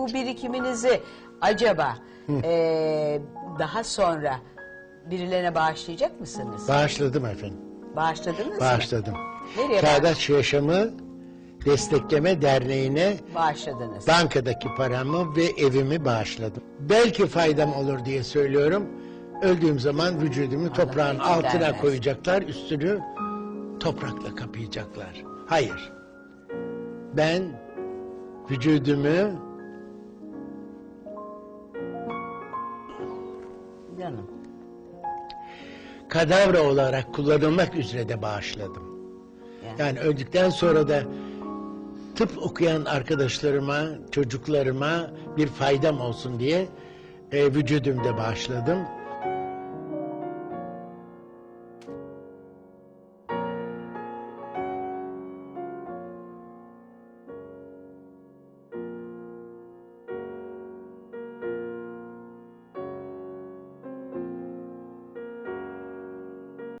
bu birikiminizi acaba eee, daha sonra birilerine bağışlayacak mısınız? Bağışladım efendim. Bağışladınız mı? Bağışladım. Nereye Çağdaş Yaşamı Destekleme Derneği'ne Bağışladınız. bankadaki paramı ve evimi bağışladım. Belki faydam olur diye söylüyorum. Öldüğüm zaman vücudumu toprağın altına vermez. koyacaklar, üstünü toprakla kapayacaklar. Hayır. Ben vücudumu Canım. kadavra olarak kullanılmak üzere de bağışladım. Yani. Yani öldükten sonra da tıp okuyan arkadaşlarıma, çocuklarıma bir faydam olsun diye e, vücudumda bağışladım.